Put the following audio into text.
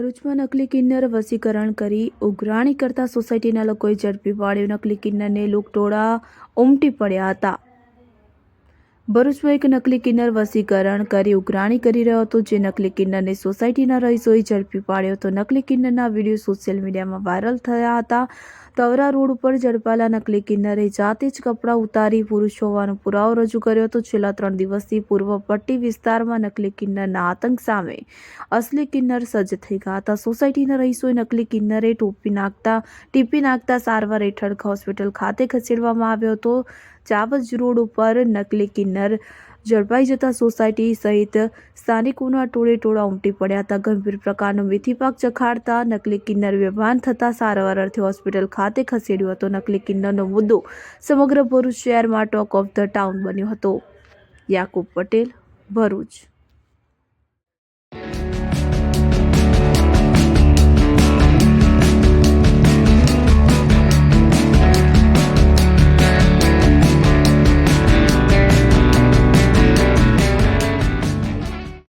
ભરૂચમાં નકલી કિન્નર વસીકરણ કરી ઉઘરાણી કરતા સોસાયટીના લોકોએ ઝડપી પાડ્યું. નકલી કિન્નરને લૂંટટોળા ઉમટી પડ્યા હતા. ભરૂચમાં એક નકલી કિન્નર વસીકરણ કરી ઉઘરાણી કરી રહ્યો હતો. જે નકલી કિન્નરને સોસાયટીના રહીશોએ ઝડપી પાડ્યો હતો. નકલી કિન્નરના વીડિયો સોશિયલ મીડિયામાં વાયરલ થયા હતા. તવરા રોડ ઉપર ઝડપાયેલા નકલી કિન્નરે જાતે જ કપડાં ઉતારી પુરુષ હોવાનો પુરાવો રજૂ કર્યો હતો. છેલ્લા ત્રણ દિવસથી પૂર્વ પટ્ટી વિસ્તારમાં નકલી કિન્નરના આતંક સામે અસલી કિન્નર સજ્જ થઈ ગયા હતા. સોસાયટીના રહીશોએ નકલી કિન્નરે ટોપી નાખતા, ટીપી નાખતા સારવાર હેઠળ હોસ્પિટલ ખાતે ખસેડવામાં આવ્યો હતો. ચાવજ રોડ ઉપર નકલી કિન્નર ઝડપાઈ જતા સોસાયટી સહિત સ્થાનિકોના ટોળે ટોળા ઉમટી પડ્યા હતા. ગંભીર પ્રકારનો મેથી ચખાડતા નકલી કિન્નર બેભાન થતાં સારવાર અર્થે હોસ્પિટલ ખાતે ખસેડ્યો હતો. નકલી કિન્નરનો મુદ્દો સમગ્ર ભરૂચ શહેરમાં ટોક ઓફ ધ ટાઉન બન્યો હતો. યાકુબ પટેલ, ભરૂચ.